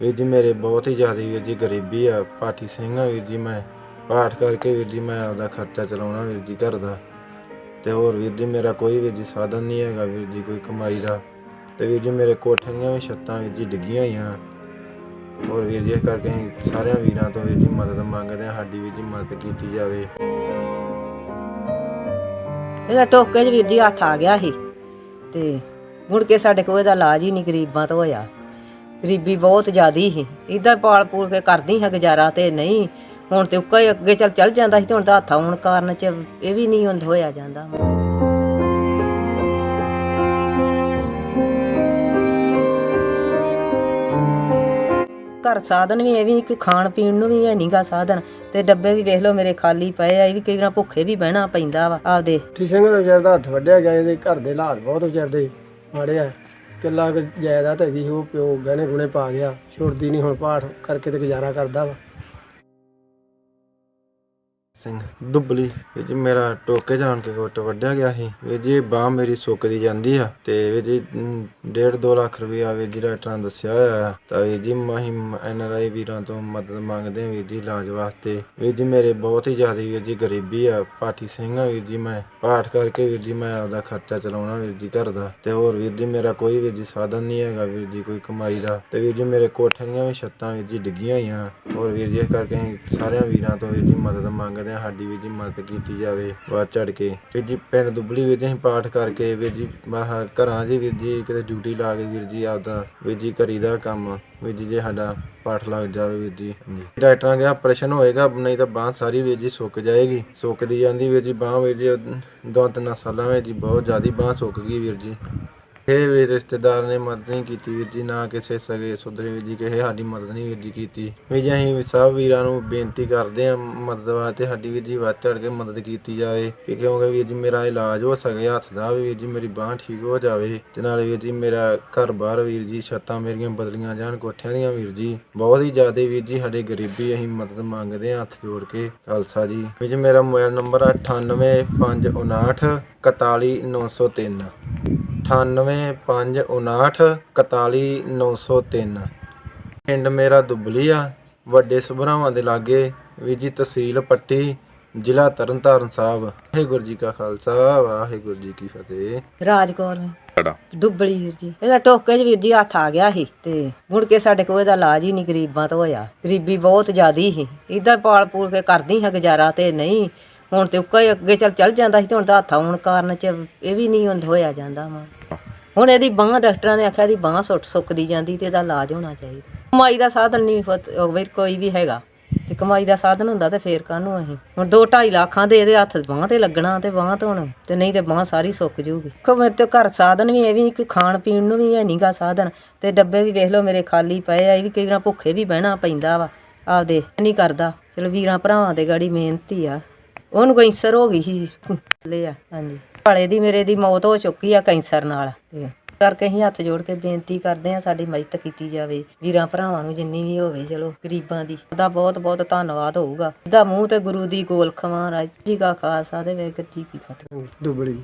ਵੀਰ ਜੀ, ਮੇਰੇ ਬਹੁਤ ਹੀ ਜ਼ਿਆਦਾ ਵੀਰ ਜੀ ਗਰੀਬੀ ਆ ਪਾਠੀ ਸਿੰਘ ਆ ਵੀਰ ਜੀ, ਮੈਂ ਪਾਠ ਕਰਕੇ ਵੀਰ ਜੀ, ਮੈਂ ਆਪਦਾ ਖਰਚਾ ਚਲਾਉਣਾ ਵੀਰ ਜੀ ਘਰ ਦਾ। ਤੇ ਹੋਰ ਵੀਰ ਜੀ, ਮੇਰਾ ਕੋਈ ਵੀਰ ਜੀ ਸਾਧਨ ਨਹੀਂ ਹੈਗਾ ਵੀਰ ਜੀ, ਕੋਈ ਕਮਾਈ ਦਾ। ਤੇ ਵੀਰ ਜੀ, ਮੇਰੇ ਕੋਠੇ ਦੀਆਂ ਵੀ ਛੱਤਾਂ ਵੀਰ ਜੀ ਡਿੱਗੀਆਂ ਹੋਈਆਂ। ਹੋਰ ਵੀਰ ਜੀ, ਇਸ ਕਰਕੇ ਅਸੀਂ ਸਾਰਿਆਂ ਵੀਰਾਂ ਤੋਂ ਵੀਰ ਜੀ ਮਦਦ ਮੰਗਦੇ ਆ ਸਾਡੀ ਵੀਰ ਜੀ ਮਦਦ ਕੀਤੀ ਜਾਵੇ। ਇਹਦਾ ਟੋਕੇ 'ਚ ਵੀਰ ਜੀ ਹੱਥ ਆ ਗਿਆ ਸੀ। ਤੇ ਮੁੜ ਕੇ ਸਾਡੇ ਕੋਲ ਇਹਦਾ ਇਲਾਜ ਹੀ ਨਹੀਂ, ਗਰੀਬਾਂ ਤੋਂ ਹੋਇਆ। ਗਰੀਬੀ ਬਹੁਤ ਜ਼ਿਆਦੀ ਸੀ। ਇਦਾਂ ਪਾਲ ਪੂਲ ਕੇ ਕਰਦੀ ਹਾਂ ਗੁਜ਼ਾਰਾ ਤੇ ਨਹੀਂ, ਹੁਣ ਤੇ ਉੱਕਾ ਹੀ ਅੱਗੇ ਚੱਲ ਚੱਲ ਜਾਂਦਾ ਸੀ ਤੇ ਹੁਣ ਤਾਂ ਹੱਥ ਆਉਣ ਕਾਰਨ ਚ ਇਹ ਵੀ ਨਹੀਂ ਹੁਣ ਹੋਇਆ ਜਾਂਦਾ। ਘਰ ਸਾਧਨ ਵੀ ਇਹ ਵੀ ਕਿ ਖਾਣ ਪੀਣ ਨੂੰ ਵੀ ਹੈ ਨਹੀਂਗਾ ਸਾਧਨ। ਤੇ ਡੱਬੇ ਵੀ ਵੇਖ ਲਓ ਮੇਰੇ ਖਾਲੀ ਪਏ ਆ, ਇਹ ਵੀ ਕਈ ਵਾਰ ਭੁੱਖੇ ਵੀ ਬਹਿਣਾ ਪੈਂਦਾ ਵਾ ਆਪਦੇ। ਠੀ ਸਿੰਘ ਦਾ ਵਿਚਾਰ ਦਾ ਹੱਥ ਵੱਢਿਆ ਗਿਆ, ਇਹਦੇ ਘਰ ਦੇ ਹਾਲਾਤ ਬਹੁਤ ਵਿਚਾਰ ਮਾੜੇ ਆ। ਕਿੱਲਾ ਕੁ ਜਾਇਦਾਦ ਹੈਗੀ ਸੀ, ਉਹ ਪਿਓ ਗਹਿਣੇ ਗੁਣੇ ਪਾ ਗਿਆ ਛੁੱਟਦੀ ਨਹੀਂ ਹੁਣ ਪਾਠ ਕਰਕੇ ਤੇ ਗੁਜ਼ਾਰਾ ਕਰਦਾ ਵਾ। ਸਿੰਘ ਦੁੱਬਲੀ ਵੀਰ ਜੀ ਮੇਰਾ ਟੋਕੇ ਜਾਣ ਕੇ ਗੁੱਟ ਵੱਢਿਆ ਗਿਆ ਸੀ ਵੀਰ ਜੀ ਬਾਹ ਮੇਰੀ ਸੁੱਕਦੀ ਜਾਂਦੀ ਆ ਤੇ ਵੀਰ ਜੀ 1.5 ਲੱਖ ਰੁਪਇਆ ਵੀਰ ਜੀ ਡਾਕਟਰਾਂ ਨੇ ਦੱਸਿਆ ਹੋਇਆ ਆ ਤਾਂ ਵੀਰ ਜੀ ਮਾਹੀ ਐਨ ਆਰ ਆਈ ਵੀਰਾਂ ਤੋਂ ਮਦਦ ਮੰਗਦੇ ਹਾਂ ਵੀਰ ਜੀ ਇਲਾਜ ਵਾਸਤੇ ਵੀਰ ਜੀ ਮੇਰੇ ਬਹੁਤ ਹੀ ਜ਼ਿਆਦਾ ਵੀਰ ਜੀ ਗਰੀਬੀ ਆ ਪਾਠੀ ਸਿੰਘ ਆ ਵੀਰ ਜੀ ਮੈਂ ਪਾਠ ਕਰਕੇ ਵੀਰ ਜੀ ਮੈਂ ਆਪਦਾ ਖਰਚਾ ਚਲਾਉਣਾ ਵੀਰ ਜੀ ਘਰ ਦਾ ਤੇ ਹੋਰ ਵੀਰ ਜੀ ਮੇਰਾ ਕੋਈ ਵੀਰ ਜੀ ਸਾਧਨ ਨਹੀਂ ਹੈਗਾ ਵੀਰ ਜੀ ਕੋਈ ਕਮਾਈ ਦਾ ਤੇ ਵੀਰ ਜੀ ਮੇਰੇ ਕੋਠੇ ਦੀਆਂ ਵੀ ਛੱਤਾਂ ਵੀਰ ਜੀ ਡਿੱਗੀਆਂ ਹੋਈਆਂ ਹੋਰ ਵੀਰ ਜੀ ਇਸ ਕਰਕੇ ਅਸੀਂ ਸਾਰਿਆਂ ਵੀਰਾਂ ਤੋਂ ਵੀਰ ਜੀ ਮਦਦ ਮੰਗਦੇ ਹਾਂ ਸਾਡੀ ਵੀਰ ਜੀ ਮਦਦ ਕੀਤੀ ਜਾਵੇ, ਵੱਧ ਚੜ ਕੇ। ਵੀਰ ਜੀ, ਪਿੰਡ ਦੁੱਬਲੀ ਵੀਰ ਅਸੀਂ ਪਾਠ ਕਰਕੇ ਵੀਰ ਜੀ ਬਾਹਰ ਘਰਾਂ 'ਚ ਵੀਰ ਜੀ ਕਿਤੇ ਡਿਊਟੀ ਲਾ ਕੇ ਵੀਰ ਜੀ ਆਪਦਾ ਵੀਰ ਜੀ ਕਰੀਦਾ ਕੰਮ। ਵੀਰ ਜੀ, ਜੇ ਸਾਡਾ ਪਾਠ ਲੱਗ ਜਾਵੇ ਵੀਰ ਜੀ ਡਾਕਟਰਾਂ ਗਿਆ ਆਪਰੇਸ਼ਨ ਹੋਏਗਾ, ਨਹੀਂ ਤਾਂ ਬਾਂਹ ਸਾਰੀ ਵੀਰ ਜੀ ਸੁੱਕ ਜਾਏਗੀ। ਸੁੱਕਦੀ ਜਾਂਦੀ ਵੀਰ ਜੀ, ਬਾਂਹ ਵੀਰ ਜੀ, ਦੋ ਤਿੰਨ ਸਾਲਾਂ ਵਿੱਚ ਜੀ ਬਹੁਤ ਜ਼ਿਆਦਾ ਬਾਂਹ ਸੁੱਕ ਗਈ ਵੀਰ ਜੀ। ਕਿਸੇ ਵੀ ਰਿਸ਼ਤੇਦਾਰ ਨੇ ਮਦਦ ਨਹੀਂ ਕੀਤੀ ਵੀਰ ਜੀ, ਨਾ ਕਿਸੇ ਸਗੇ ਸੁਧਰੇ ਵੀਰ ਜੀ, ਕਿਸੇ ਸਾਡੀ ਮਦਦ ਨਹੀਂ ਵੀਰ ਜੀ ਕੀਤੀ। ਵੀਰ ਜੀ ਅਸੀਂ ਸਭ ਵੀਰਾਂ ਨੂੰ ਬੇਨਤੀ ਕਰਦੇ ਹਾਂ ਮਦਦ ਵਾਸਤੇ ਸਾਡੀ ਵੀਰ ਜੀ ਵੱਧ ਚੜ ਕੇ ਮਦਦ ਕੀਤੀ ਜਾਵੇ, ਕਿ ਕਿਉਂਕਿ ਵੀਰ ਜੀ ਮੇਰਾ ਇਲਾਜ ਹੋ ਸਕੇ, ਹੱਥ ਦਾ ਵੀ ਵੀਰ ਜੀ, ਮੇਰੀ ਬਾਂਹ ਠੀਕ ਹੋ ਜਾਵੇ, ਤੇ ਨਾਲੇ ਵੀਰ ਜੀ ਮੇਰਾ ਘਰ ਬਾਹਰ ਵੀਰ ਜੀ, ਛੱਤਾਂ ਮੇਰੀਆਂ ਬਦਲੀਆਂ ਜਾਣ, ਕੋਠਿਆਂ ਦੀਆਂ ਵੀਰ ਜੀ। ਬਹੁਤ ਹੀ ਜ਼ਿਆਦਾ ਵੀਰ ਜੀ ਸਾਡੇ ਗਰੀਬੀ ਅਸੀਂ ਮਦਦ ਮੰਗਦੇ ਹਾਂ ਹੱਥ ਜੋੜ ਕੇ, ਖਾਲਸਾ ਜੀ। ਵੀਰ ਜੀ ਮੇਰਾ ਮੋਬਾਈਲ ਨੰਬਰ ਹੈ 98559 41903 9859 ਪਿੰਡ ਮੇਰਾ ਦੁੱਬਲੀ ਆ ਵੱਡੇ ਸੁਭਰਾਵਾਂ ਦੇ ਲਾਗੇ ਵੀ ਜੀ ਤਹਿਸੀਲ ਪੱਟੀ ਜ਼ਿਲ੍ਹਾ ਤਰਨਤਾਰਨ ਸਾਹਿਬ। ਵਾਹਿਗੁਰੂ ਜੀ ਕਾ ਖਾਲਸਾ ਵਾਹਿਗੁਰੂ ਜੀ ਕੀ ਫਤਿਹ। ਰਾਜ ਕੌਰ। ਦੁੱਬਲੀ ਵੀਰ ਜੀ। ਇਹਦਾ ਟੋਕੇ 'ਚ ਵੀਰ ਜੀ ਹੱਥ ਆ ਗਿਆ ਸੀ ਤੇ ਮੁੜ ਕੇ ਸਾਡੇ ਕੋਲ ਇਹਦਾ ਇਲਾਜ ਹੀ ਨਹੀਂ ਗਰੀਬਾਂ ਤੋਂ ਹੋਇਆ। ਗਰੀਬੀ ਬਹੁਤ ਜ਼ਿਆਦੀ ਸੀ। ਇਦਾਂ ਪਾਲ ਪੂਲ ਕੇ ਕਰਦੀ ਹਾਂ ਗੁਜ਼ਾਰਾ ਤੇ ਨਹੀਂ। ਹੁਣ ਤੇ ਉੱਕਾ ਹੀ ਅੱਗੇ ਚੱਲ ਚੱਲ ਜਾਂਦਾ ਸੀ ਤੇ ਹੁਣ ਤਾਂ ਹੱਥ ਆਉਣ ਕਾਰਨ ਚ ਇਹ ਵੀ ਨਹੀਂ ਹੁਣ ਹੋਇਆ ਜਾਂਦਾ ਵਾ। ਹੁਣ ਇਹਦੀ ਬਾਂਹ, ਡਾਕਟਰਾਂ ਨੇ ਆਖਿਆ ਦੀ ਬਾਂਹ ਸੁੱਟ, ਸੁੱਕਦੀ ਜਾਂਦੀ ਤੇ ਇਹਦਾ ਇਲਾਜ ਹੋਣਾ ਚਾਹੀਦਾ। ਕਮਾਈ ਦਾ ਸਾਧਨ ਨਹੀਂ ਫਤ- ਕੋਈ ਵੀ ਹੈਗਾ। ਤੇ ਕਮਾਈ ਦਾ ਸਾਧਨ ਹੁੰਦਾ ਤੇ ਫੇਰ ਕਾਹਨੂੰ ਅਸੀਂ? ਹੁਣ 2.5 ਲੱਖਾਂ ਦੇ ਇਹਦੇ ਹੱਥ ਬਾਂਹ ਤੇ ਲੱਗਣਾ ਤੇ ਬਾਂਹ ਧੋਣ ਤੇ ਨਹੀਂ ਤੇ ਬਾਂਹ ਸਾਰੀ ਸੁੱਕ ਜਾਊਗੀ ਕੋ ਮੇਰੇ ਤੇ ਘਰ ਸਾਧਨ ਵੀ ਇਹ ਵੀ ਨਹੀਂ ਕਿ ਖਾਣ ਪੀਣ ਨੂੰ ਵੀ ਹੈ ਨਹੀਂਗਾ ਸਾਧਨ। ਤੇ ਡੱਬੇ ਵੀ ਵੇਖ ਲਓ ਮੇਰੇ ਖਾਲੀ ਪਏ ਆ, ਇਹ ਵੀ ਕਈ ਵਾਰ ਭੁੱਖੇ ਵੀ ਬਹਿਣਾ ਪੈਂਦਾ ਵਾ। ਆਪਦੇ ਨਹੀਂ ਕਰਦਾ। ਚਲੋ ਵੀਰਾਂ ਭਰਾਵਾਂ ਦੇ ਗਾੜੀ ਮਿਹਨਤੀ ਆ। ਉਹਨੂੰ ਕੈਂਸਰ ਹੋ ਗਈ ਸੀ। ਲੈ ਆ, ਹਾਂਜੀ। ਭਾਲੇ ਦੀ ਮੇਰੇ ਦੀ ਮੌਤ ਹੋ ਚੁੱਕੀ ਆ ਕੈਂਸਰ ਨਾਲ ਤੇ ਕਰਕੇ ਅਸੀਂ ਹੱਥ ਜੋੜ ਕੇ ਬੇਨਤੀ ਕਰਦੇ ਆ ਸਾਡੀ ਮਦਦ ਕੀਤੀ ਜਾਵੇ। ਵੀਰਾਂ ਭਰਾਵਾਂ ਨੂੰ ਜਿੰਨੀ ਵੀ ਹੋਵੇ, ਚਲੋ, ਗਰੀਬਾਂ ਦੀ। ਦਾ ਬਹੁਤ ਬਹੁਤ ਧੰਨਵਾਦ ਹੋਊਗਾ। ਇਹਦਾ ਮੂੰਹ ਤੇ ਗੁਰੂ ਦੀ ਗੋਲ ਖਵਾਂ ਰਾਜ ਜੀ ਕਾ ਖਾਲਸਾ ਤੇ ਵਾਹਿਗੁਰੂ ਜੀ ਕੀ ਫਤਿਹ। ਦੁਬਲੀ।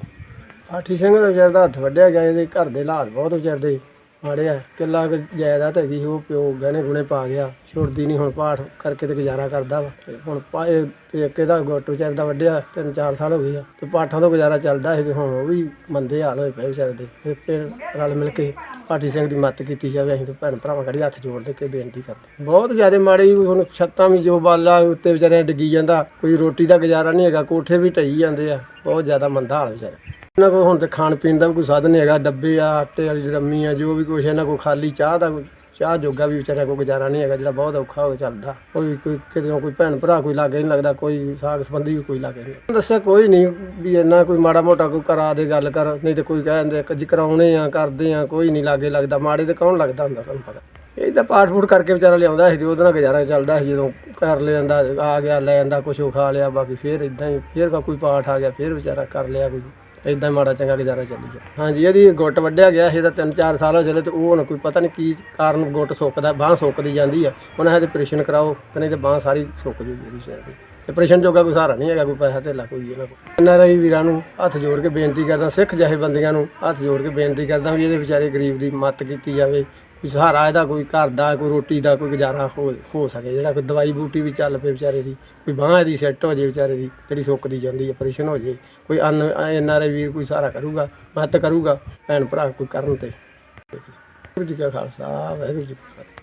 ਪਾਠੀ ਸਿੰਘ ਦਾ ਵਿਚਾਰ ਦਾ ਹੱਥ ਵੱਢਿਆ ਗਿਆ, ਇਹਦੇ ਘਰ ਦੇ ਹਾਲਾਤ ਬਹੁਤ ਵਿਚਾਰ ਦੇ ਮਾੜਿਆ ਕਿੱਲਾ ਕੁ ਜਾਇਦਾਦ ਹੈਗੀ ਸੀ, ਉਹ ਪਿਓ ਗਹਿਣੇ ਗੁਣੇ ਪਾ ਗਿਆ ਛੁੱਟਦੀ ਨਹੀਂ ਹੁਣ ਪਾਠ ਕਰਕੇ ਤੇ ਗੁਜ਼ਾਰਾ ਕਰਦਾ ਵਾ। ਤੇ ਹੁਣ ਪਾ- ਇਹ ਤੇ ਇੱਕ ਇਹਦਾ ਗੁੱਟ ਵਿਚਾਰ ਦਾ ਵੱਢਿਆ ਤਿੰਨ ਚਾਰ ਸਾਲ ਹੋ ਗਏ ਆ। ਤੇ ਪਾਠਾਂ ਤੋਂ ਗੁਜ਼ਾਰਾ ਚੱਲਦਾ ਸੀ ਤੇ ਹੁਣ ਉਹ ਵੀ ਮੰਦੇ ਹਾਲ ਹੋਏ ਪਏ ਵਿਚਾਰੇ ਦੇ। ਤੇ ਫਿਰ ਰਲ ਮਿਲ ਕੇ ਪਾਠੀ ਸਿੰਘ ਦੀ ਮਦਦ ਕੀਤੀ ਜਾਵੇ ਅਸੀਂ ਤਾਂ ਭੈਣ ਭਰਾਵਾਂ ਕੜੀ ਹੱਥ ਜੋੜ ਦੇ ਕੇ ਬੇਨਤੀ ਕਰਦੇ ਬਹੁਤ ਜ਼ਿਆਦਾ ਮਾੜੀ ਹੁਣ ਛੱਤਾਂ ਵੀ ਜੋ ਬਾਲਾ ਉੱਤੇ ਵਿਚਾਰਿਆਂ ਡਿੱਗੀ ਜਾਂਦਾ ਕੋਈ ਰੋਟੀ ਦਾ ਗੁਜ਼ਾਰਾ ਨਹੀਂ ਹੈਗਾ ਕੋਠੇ ਵੀ ਢਈ ਜਾਂਦੇ ਆ ਬਹੁਤ ਜ਼ਿਆਦਾ ਮੰਦਾ ਹਾਲ ਵਿਚਾਰੇ। ਇਹਨਾਂ ਕੋਲ ਹੁਣ ਤੇ ਖਾਣ ਪੀਣ ਦਾ ਵੀ ਕੋਈ ਸਾਧਨ ਨਹੀਂ ਹੈਗਾ, ਡੱਬੇ ਆ, ਆਟੇ ਵਾਲੀ ਰੰਮੀ ਆ, ਜੋ ਵੀ ਕੁਛ ਇਹਨਾਂ ਕੋਲ ਖਾਲੀ ਚਾਹ ਦਾ ਕੋਈ ਚਾਹ ਜੋਗਾ ਵੀ ਵਿਚਾਰਿਆਂ ਕੋਲ ਗੁਜ਼ਾਰਾ ਨਹੀਂ ਹੈਗਾ, ਜਿਹੜਾ ਬਹੁਤ ਔਖਾ ਹੋ ਚੱਲਦਾ। ਕੋਈ ਕੋਈ ਕਿਤੇ ਕੋਈ ਭੈਣ ਭਰਾ ਕੋਈ ਲਾਗੇ ਨਹੀਂ ਲੱਗਦਾ, ਕੋਈ ਸਾਗ ਸੰਬੰਧੀ ਵੀ ਕੋਈ ਲਾਗੇ ਨਹੀਂ ਦੱਸਿਆ ਕੋਈ ਨਹੀਂ ਵੀ ਇੰਨਾ ਕੋਈ ਮਾੜਾ ਮੋਟਾ ਕੋਈ ਕਰਾ ਦੇ ਗੱਲ ਕਰ, ਨਹੀਂ ਤੇ ਕੋਈ ਕਹਿੰਦੇ ਕਿ ਕਰਾਉਣੇ ਆ, ਕਰਦੇ ਆ, ਕੋਈ ਨਹੀਂ ਲਾਗੇ ਲੱਗਦਾ, ਮਾੜੇ ਤੇ ਕੌਣ ਲੱਗਦਾ ਹੁੰਦਾ ਤੁਹਾਨੂੰ ਪਤਾ। ਇਹ ਤਾਂ ਪਾਠ ਫੂਟ ਕਰਕੇ ਵਿਚਾਰਾ ਲਿਆਉਂਦਾ ਸੀ ਤੇ ਉਹਦੇ ਨਾਲ ਗੁਜ਼ਾਰਾ ਚੱਲਦਾ ਸੀ, ਜਦੋਂ ਕਰ ਲਿਆਂਦਾ ਆ ਗਿਆ, ਲੈ ਜਾਂਦਾ, ਕੁਛ ਉਹ ਖਾ ਲਿਆ, ਬਾਕੀ ਫੇਰ ਇਦਾਂ ਹੀ, ਫੇਰ ਕੋਈ ਪਾਠ ਆ ਗਿਆ, ਫੇਰ ਵਿਚਾਰਾ ਕਰ ਲਿਆ ਕੋਈ। ਇਦਾਂ ਮਾੜਾ ਚੰਗਾ ਗੁਜ਼ਾਰਾ ਚੱਲੀ ਗਿਆ। ਹਾਂਜੀ, ਇਹਦੀ ਗੁੱਟ ਵੱਢਿਆ ਗਿਆ ਸੀ ਇਹਦਾ 3-4 ਸਾਲ ਹੋ ਚਲੇ ਤੇ ਉਹ ਹੁਣ ਕੋਈ ਪਤਾ ਨਹੀਂ ਕੀ ਕਾਰਨ ਗੁੱਟ ਸੁੱਕਦਾ, ਬਾਂਹ ਸੁੱਕਦੀ ਜਾਂਦੀ ਆ। ਉਹਨਾਂ ਹਜੇ ਆਪਰੇਸ਼ਨ ਕਰਾਓ ਤੇ ਨਹੀਂ ਤੇ ਬਾਂਹ ਸਾਰੀ ਸੁੱਕ ਜੂਗੀ ਇਹਦੀ ਸ਼ਾਇਦ। ਦੀ ਆਪਰੇਸ਼ਨ ਜੋਗਾ ਕੋਈ ਸਹਾਰਾ ਨਹੀਂ ਹੈਗਾ, ਕੋਈ ਪੈਸਾ ਧੇਲਾ, ਕੋਈ ਇਹਨਾਂ ਕੋਲ ਇਹਨਾਂ ਰਾਹੀਂ ਵੀਰਾਂ ਨੂੰ ਹੱਥ ਜੋੜ ਕੇ ਬੇਨਤੀ ਕਰਦਾ, ਸਿੱਖ ਜਹੇਬੰਦੀਆਂ ਨੂੰ ਹੱਥ ਜੋੜ ਕੇ ਬੇਨਤੀ ਕਰਦਾ ਵੀ ਇਹਦੇ ਵਿਚਾਰੇ ਗਰੀਬ ਦੀ ਮਦਦ ਕੀਤੀ ਜਾਵੇ, ਕੋਈ ਸਹਾਰਾ ਇਹਦਾ, ਕੋਈ ਘਰ ਦਾ, ਕੋਈ ਰੋਟੀ ਦਾ, ਕੋਈ ਗੁਜ਼ਾਰਾ ਹੋ ਹੋ ਸਕੇ। ਜਿਹੜਾ ਕੋਈ ਦਵਾਈ ਬੂਟੀ ਵੀ ਚੱਲ ਪਏ ਵਿਚਾਰੇ ਦੀ, ਕੋਈ ਬਾਂਹ ਇਹਦੀ ਸੈੱਟ ਹੋ ਜੇ ਵਿਚਾਰੇ ਦੀ, ਜਿਹੜੀ ਸੁੱਕਦੀ ਜਾਂਦੀ ਆਪਰੇਸ਼ਨ ਹੋ ਜੇ, ਕੋਈ ਅਨ ਐਨ ਆਰ ਆਈ ਵੀਰ ਕੋਈ ਸਹਾਰਾ ਕਰੂਗਾ, ਮਦਦ ਕਰੂਗਾ, ਭੈਣ ਭਰਾ ਕੋਈ ਕਰਨ ਤੇ। ਵਾਹਿਗੁਰੂ ਜੀ ਕਾ ਖਾਲਸਾ, ਵਾਹਿਗੁਰੂ ਜੀ ਕੀ ਫਤਿਹ।